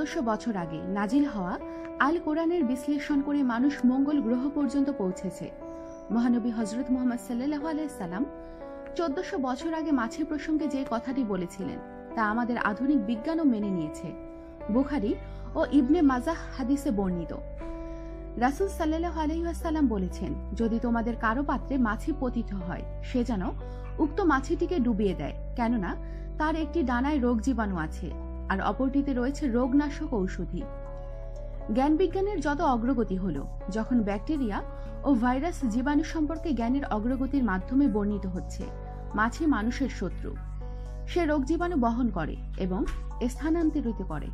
বছর আগে নাজিল হওয়া আল কোরআনের বিশ্লেষণ করে মানুষ মঙ্গল গ্রহ পর্যন্ত পৌঁছেছে। মহানবী হজরত মোহাম্মদ সাল্লাহ আলাইসাল্লাম চোদ্দশো বছর আগে মাছের প্রসঙ্গে যে কথাটি বলেছিলেন, তা আমাদের আধুনিক বিজ্ঞানও মেনে নিয়েছে। বুখারি ও ইবনে মাজাহ হাদিসে বর্ণিত। রাসুল সাল্লাহ আলহিহাসাল্লাম বলেছেন, যদি তোমাদের কারও পাত্রে মাছি পতিত হয়, সে যেন উক্ত মাছিটিকে ডুবিয়ে দেয়, কেননা তার একটি ডানায় রোগ জীবাণু আছে। আর অপরটিতে রয়েছে রোগনাশক ঔষধি। জ্ঞান বিজ্ঞানের যত অগ্রগতি হল, যখন ব্যাকটেরিয়া ও ভাইরাস জীবাণু সম্পর্কে জ্ঞানের অগ্রগতির মাধ্যমে বর্ণিত হচ্ছে মাছি মানুষের শত্রু। সে রোগ জীবাণু বহন করে এবং স্থানান্তরিত করে।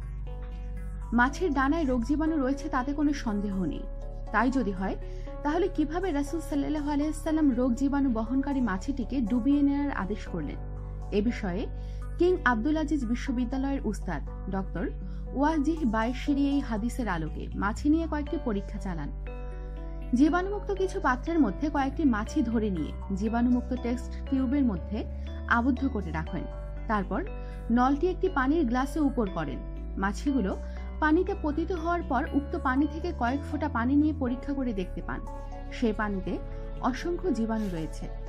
মাছের ডানায় রোগ জীবাণু রয়েছে তাতে কোনো সন্দেহ নেই। তাই যদি হয়, তাহলে কীভাবে রাসুল সাল্লাহ আলাইসাল্লাম রোগ জীবাণু বহনকারী মাছিটিকে ডুবিয়ে নেওয়ার আদেশ করলেন? বিষয়ে কিং আব্দুল আজিজ বিশ্ববিদ্যালয়ের উস্তাদ ডক্টর ওয়াজিহ বাইশিরি এই হাদিসের আলোকে মাছি নিয়ে কয়েকটি পরীক্ষা চালান। জীবাণুমুক্ত কিছু পাত্রের মধ্যে কয়েকটি মাছি ধরে নিয়ে জীবাণুমুক্ত টেক্সট টিউবের মধ্যে আবদ্ধ করে রাখেন। তারপর নলটি একটি পানির গ্লাসে উপর করেন। মাছিগুলো পানিতে পতিত হওয়ার পর উক্ত পানি থেকে কয়েক ফোঁটা পানি নিয়ে পরীক্ষা করে দেখতে পান। সে পানিতে অসংখ্য জীবাণু রয়েছে।